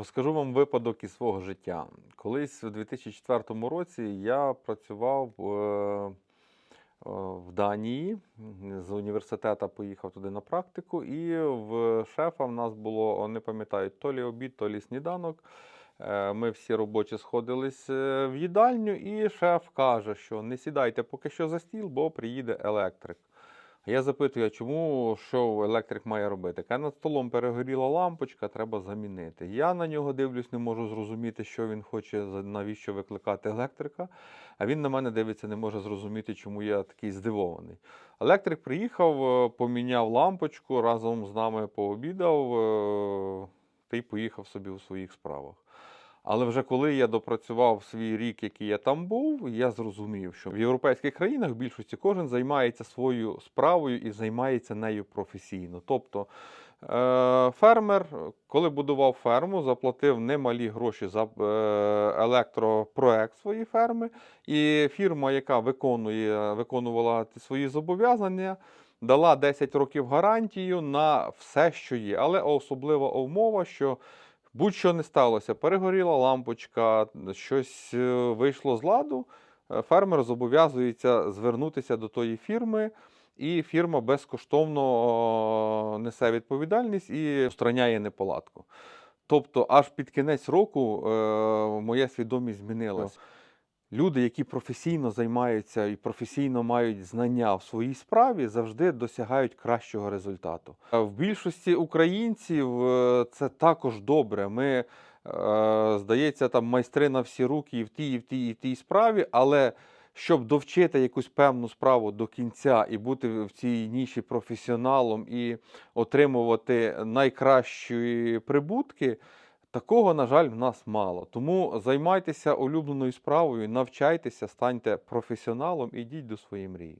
Розкажу вам випадок із свого життя. Колись у 2004 році я працював е, е, в Данії. З університету поїхав туди на практику, і в шефа в нас було, не пам'ятаю, то лі обід, то лі сніданок. Е, Ми всі робочі сходились в їдальню, і шеф каже, що не сідайте поки що за стіл, бо приїде електрик. Я запитую, а чому що електрик має робити? Каже, над столом перегоріла лампочка, треба замінити. Я на нього дивлюсь, не можу зрозуміти, що він хоче, навіщо викликати електрика. А він на мене дивиться, не може зрозуміти, чому я такий здивований. Електрик приїхав, е, поміняв лампочку, разом з нами пообідав е, та й поїхав собі у своїх справах. Але вже коли я допрацював свій рік, який я там був, я зрозумів, що в європейських країнах в більшості кожен займається своєю справою і займається нею професійно. Тобто е, фермер, коли будував ферму, заплатив немалі гроші за е, електропроект своєї ферми, і фірма, яка виконує, виконувала свої зобов'язання, дала 10 років гарантію на все, що є. Але особлива умова, що Будь-що не сталося, перегоріла лампочка, щось е, вийшло з ладу. е, Фермер зобов'язується звернутися до тої фірми, і фірма безкоштовно несе відповідальність і устраняє неполадку.Тобто, аж під кінець року е, моя свідомість змінилась. Люди, які професійно займаються і професійно мають знання в своїй справі, завжди досягають кращого результату. Е, В більшості українців е, це також добре. Ми, е, здається, там майстри на всі руки і в тій, і в тій, і в тій справі, але щоб довчити якусь певну справу до кінця і бути в цій ніші професіоналом і отримувати найкращі прибутки. Такого, на жаль, в нас мало. Тому займайтеся улюбленою справою, навчайтеся, станьте професіоналом і йдіть до своєї мрії.